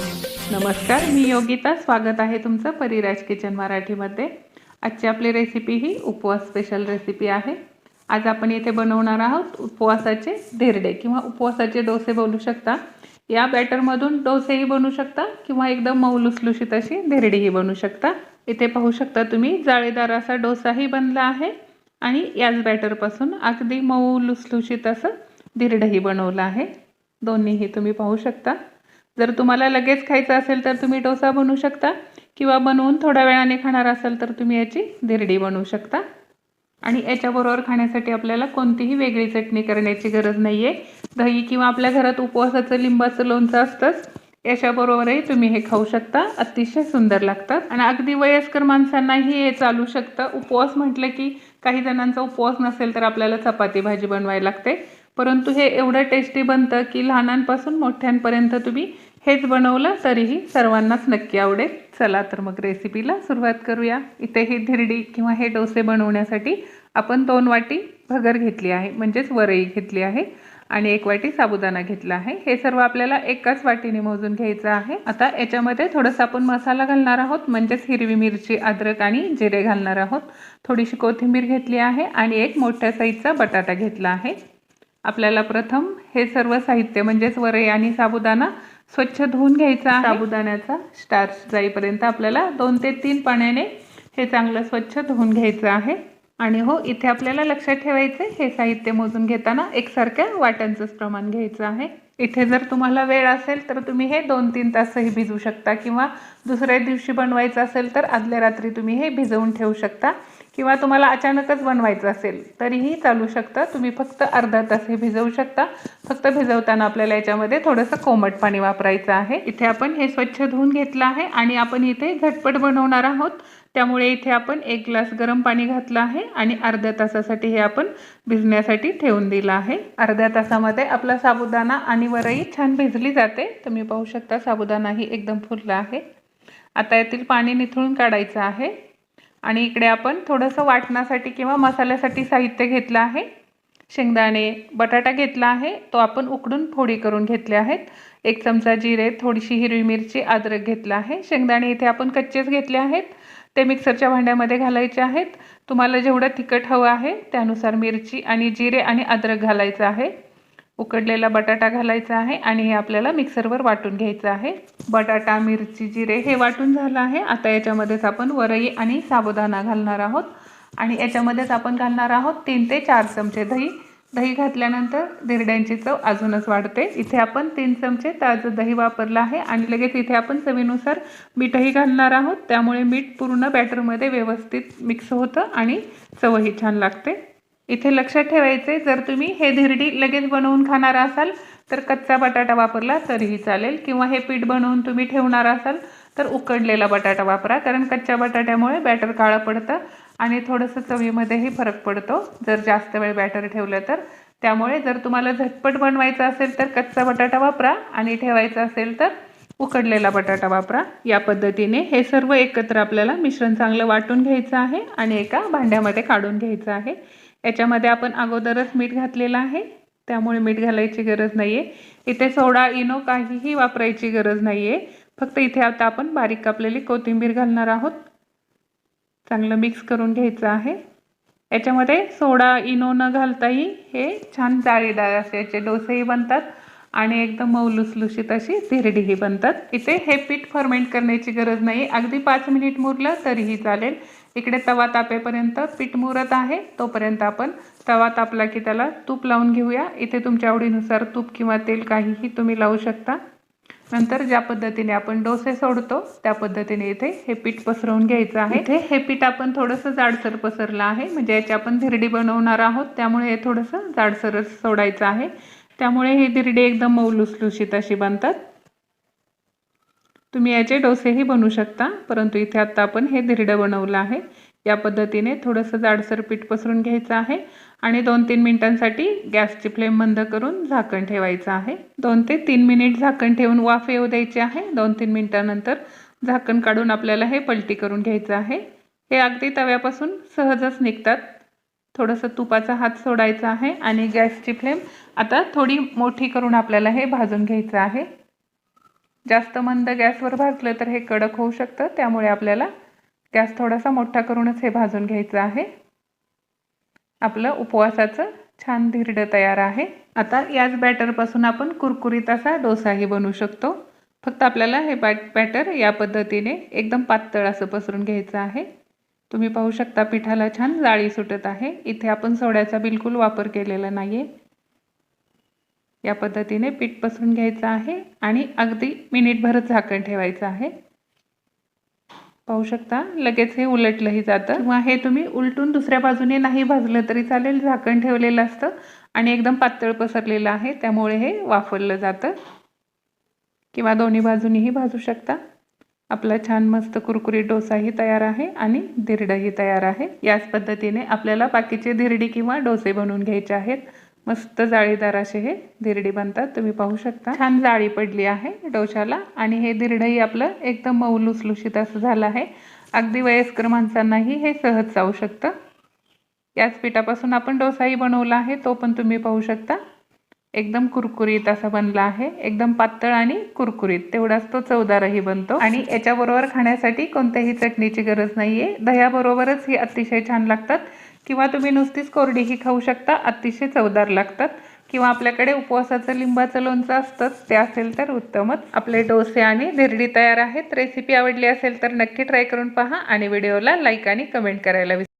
नमस्कार मी योगिता. स्वागत आहे तुमचं परिराज किचन मराठीमध्ये. आजची आपली रेसिपी ही उपवास स्पेशल रेसिपी आहे. आज आपण येथे बनवणार आहोत उपवासाचे धिरडे किंवा उपवासाचे डोसे बोलू शकता. या बॅटरमधून डोसेही बनू शकता किंवा एकदम मौलुसलुशीत अशी धिरडीही बनू शकता. इथे पाहू शकता तुम्ही जाळीदार असा डोसाही बनला आहे आणि याच बॅटरपासून अगदी मऊ लुसलुशीत असं धिरडंही बनवलं आहे. दोन्हीही तुम्ही पाहू शकता. जर तुम्हाला लगेच खायचं असेल तर तुम्ही डोसा बनवू शकता किंवा बनवून थोड्या वेळाने खाणार असाल तर तुम्ही याची धिरडी बनवू शकता. आणि याच्याबरोबर खाण्यासाठी आपल्याला कोणतीही वेगळी चटणी करण्याची गरज नाही आहे दही किंवा आपल्या घरात उपवासाचं लिंबाचं लोणचं असतंच याच्याबरोबरही तुम्ही हे खाऊ शकता. अतिशय सुंदर लागतात. आणि अगदी वयस्कर माणसांनाही हे चालू शकतं. उपवास म्हटलं की काही जणांचा उपवास नसेल तर आपल्याला चपाती भाजी बनवायला लागते. परंतु हे एवढं टेस्टी बनतं की लहानांपासून मोठ्यांपर्यंत तुम्ही हेच बनवलं तरीही सर्वांनाच नक्की आवडेल. चला तर मग रेसिपीला सुरुवात करूया. इथे ही धिरडी किंवा हे डोसे बनवण्यासाठी आपण दोन वाटी भगर घेतली आहे म्हणजेच वरई घेतली आहे आणि एक वाटी साबुदाणा घेतला आहे. हे सर्व आपल्याला एकाच वाटीने मोजून घ्यायचं आहे. आता याच्यामध्ये थोडंसं आपण मसाला घालणार आहोत म्हणजेच हिरवी मिरची अद्रक आणि जिरे घालणार आहोत. थोडीशी कोथिंबीर घेतली आहे आणि एक मोठ्या साईजचा बटाटा घेतला आहे. आपल्याला प्रथम हे सर्व साहित्य म्हणजेच वरई आणि साबुदाणा स्वच्छ धुवून घ्यायचा साबुदाण्याचा स्टार्च जाईपर्यंत आपल्याला दोन ते तीन पाण्याने हे चांगलं स्वच्छ धुवून घ्यायचं आहे. आणि हो इथे आपल्याला लक्षात ठेवायचं हे साहित्य मोजून घेताना एकसारख्या वाट्यांचंच प्रमाण घ्यायचं आहे. इथे जर तुम्हाला वेळ असेल तर तुम्ही हे दोन तीन तासही भिजवू शकता किंवा दुसऱ्या दिवशी बनवायचं असेल तर आदल्या रात्री तुम्ही हे भिजवून ठेवू शकता. किंवा तुम्हाला अचानकच बनवायचं असेल तरीही चालू शकतं. तुम्ही फक्त अर्धा तास हे भिजवू शकता. फक्त भिजवताना आपल्याला याच्यामध्ये थोडंसं कोमट पाणी वापरायचं आहे. इथे आपण हे स्वच्छ धुवून घेतलं आहे आणि आपण इथे झटपट बनवणार आहोत. त्यामुळे इथे आपण एक ग्लास गरम पाणी घातलं आहे आणि अर्ध्या तासासाठी हे आपण भिजण्यासाठी ठेवून दिलं आहे. अर्ध्या तासामध्ये आपला साबुदाणा आणि वरई छान भिजली जाते. तुम्ही पाहू शकता साबुदाणाही एकदम फुलला आहे. आता यातील पाणी निथळून काढायचं आहे. आणि इकडे आपण थोडंसं वाटण्यासाठी किंवा मसाल्यासाठी साहित्य घेतलं आहे. शेंगदाणे बटाटा घेतला आहे. तो आपण उकडून फोडी करून घेतले आहेत. एक चमचा जिरे थोडीशी हिरवी मिरची अद्रक घेतला आहे. शेंगदाणे इथे आपण कच्चेच घेतले आहेत. ते मिक्सरच्या भांड्यामध्ये घालायचे आहेत. तुम्हाला जेवढं तिखट हवं आहे त्यानुसार मिरची आणि जिरे आणि अद्रक घालायचं आहे. उकडलेला बटाटा घालायचा आहे आणि हे आपल्याला मिक्सरवर वाटून घ्यायचं आहे. बटाटा मिरची जिरे हे वाटून झालं आहे. आता याच्यामध्येच आपण वरई आणि साबुदाणा घालणार आहोत. आणि याच्यामध्येच आपण घालणार आहोत तीन ते चार चमचे दही. दही घातल्यानंतर धिरड्यांची चव अजूनच वाढते. इथे आपण तीन चमचे ताजं दही वापरलं आहे आणि लगेच इथे आपण चवीनुसार मीठही घालणार आहोत. त्यामुळे मीठ पूर्ण बॅटरमध्ये व्यवस्थित मिक्स होतं आणि चवही छान लागते. इथे लक्षात ठेवायचे जर तुम्ही हे धिरडी लगेच बनवून खाणार असाल तर कच्चा बटाटा वापरला तरीही चालेल. किंवा हे पीठ बनवून तुम्ही ठेवणार असाल तर उकडलेला बटाटा वापरा कारण कच्च्या बटाट्यामुळे बॅटर काळं पडतं आणि थोडंसं चवीमध्येही फरक पडतो. जर जास्त वेळ बॅटर ठेवलं तर. त्यामुळे जर तुम्हाला झटपट बनवायचं असेल तर कच्चा बटाटा वापरा आणि ठेवायचा असेल तर उकडलेला बटाटा वापरा. या पद्धतीने हे सर्व एकत्र आपल्याला मिश्रण चांगलं वाटून घ्यायचं आहे आणि एका भांड्यामध्ये काढून घ्यायचं आहे. याच्यामध्ये आपण अगोदरच मीठ घातलेलं आहे. त्यामुळे मीठ घालायची गरज नाही आहे इथे सोडा इनो काहीही वापरायची गरज नाही आहे फक्त इथे आता आपण बारीक कापलेली कोथिंबीर घालणार आहोत. चांगलं मिक्स करून घ्यायचं आहे. याच्यामध्ये सोडा इनो न घालताही हे छान जाळीदार असे याचे डोसेही बनतात आणि एकदम मऊ लुसलुशीत अशी धिरडीही बनतात. इथे हे पीठ फर्मेंट करण्याची गरज नाही अगदी पाच मिनिट मुरलं तरीही चालेल. इकडे तवा तापेपर्यंत पीठ मुरत आहे. तोपर्यंत आपण तवा तापला की त्याला तूप लावून घेऊया. इथे तुमच्या आवडीनुसार तूप किंवा तेल काहीही तुम्ही लावू शकता. नंतर ज्या पद्धतीने आपण डोसे सोडतो त्या पद्धतीने इथे हे पीठ पसरवून घ्यायचं आहे. इथे हे पीठ आपण थोडंसं जाडसर पसरलं आहे. म्हणजे याची आपण धिरडी बनवणार आहोत. त्यामुळे हे थोडंसं जाडसरच सोडायचं आहे. त्यामुळे ही धिरडी एकदम मऊ लुसलुशीत अशी बनतात. तुम्ही याचे डोसेही बनवू शकता परंतु इथे आत्ता आपण हे धिरडं बनवलं आहे. या पद्धतीने थोडंसं जाडसर पीठ पसरून घ्यायचं आहे आणि दोन तीन मिनिटांसाठी गॅसची फ्लेम बंद करून झाकण ठेवायचं आहे. दोन ते तीन मिनिट झाकण ठेवून वाफ येऊ द्यायची आहे. दोन तीन मिनिटानंतर झाकण काढून आपल्याला हे पलटी करून घ्यायचं आहे. हे अगदी तव्यापासून सहजच निघतात. थोडंसं तुपाचा हात सोडायचा आहे आणि गॅसची फ्लेम आता थोडी मोठी करून आपल्याला हे भाजून घ्यायचं आहे. जास्त मंद गॅसवर भाजलं तर हे कडक होऊ शकतं. त्यामुळे आपल्याला गॅस थोडासा मोठा करूनच हे भाजून घ्यायचं आहे. आपलं उपवासाचं छान धिरडं तयार आहे. आता याच बॅटरपासून आपण कुरकुरीत असा डोसाही बनवू शकतो. फक्त आपल्याला हे बॅट बॅटर या पद्धतीने एकदम पातळ असं पसरून घ्यायचं आहे. तुम्ही पाहू शकता पिठाला छान जाळी सुटत आहे. इथे आपण सोड्याचा बिलकुल वापर केलेला नाही आहे या पद्धतीने पीठ पसरून घ्यायचं आहे आणि अगदी मिनिटभरच झाकण ठेवायचं आहे. पाहू शकता लगेच हे उलटलंही जातं. किंवा हे तुम्ही उलटून दुसऱ्या बाजूने नाही भाजलं तरी चालेल झाकण ठेवलेलं असतं आणि एकदम पातळ पसरलेलं आहे त्यामुळे हे वाफरलं जातं. किंवा दोन्ही बाजूनीही भाजू शकता. आपला छान मस्त कुरकुरीत डोसाही तयार आहे आणि धिरडंही तयार आहे. याच पद्धतीने आपल्याला बाकीचे धिरडी किंवा डोसे बनवून घ्यायचे आहेत. मस्त जाळीदार असे हे धिरडी बनतात तुम्ही पाहू शकता. छान जाळी पडली आहे डोशाला आणि हे धिरडंही आपलं एकदम मऊ लुसलुशीत असं झालं आहे. अगदी वयस्कर माणसांनाही हे सहज जाऊ शकतं. याच पिठापासून आपण डोसाही बनवला आहे तो पण तुम्ही पाहू शकता. एकदम कुरकुरीत असा बनला आहे एकदम पातळ आणि कुरकुरीत. तेवढाच तो चवदारही बनतो. आणि याच्याबरोबर खाण्यासाठी कोणत्याही चटणीची गरज नाही आहे दह्याबरोबरच ही अतिशय छान लागतात. किंवा तुम्ही नुसतीच कोरडीही खाऊ शकता अतिशय चवदार लागतात. किंवा आपल्याकडे उपवासाचं लिंबाचं लोणचं असतंच ते असेल तर उत्तमच. आपले डोसे आणि धिरडी तयार आहेत. रेसिपी आवडली असेल तर नक्की ट्राय करून पहा आणि व्हिडिओला लाईक आणि कमेंट करायला विसरू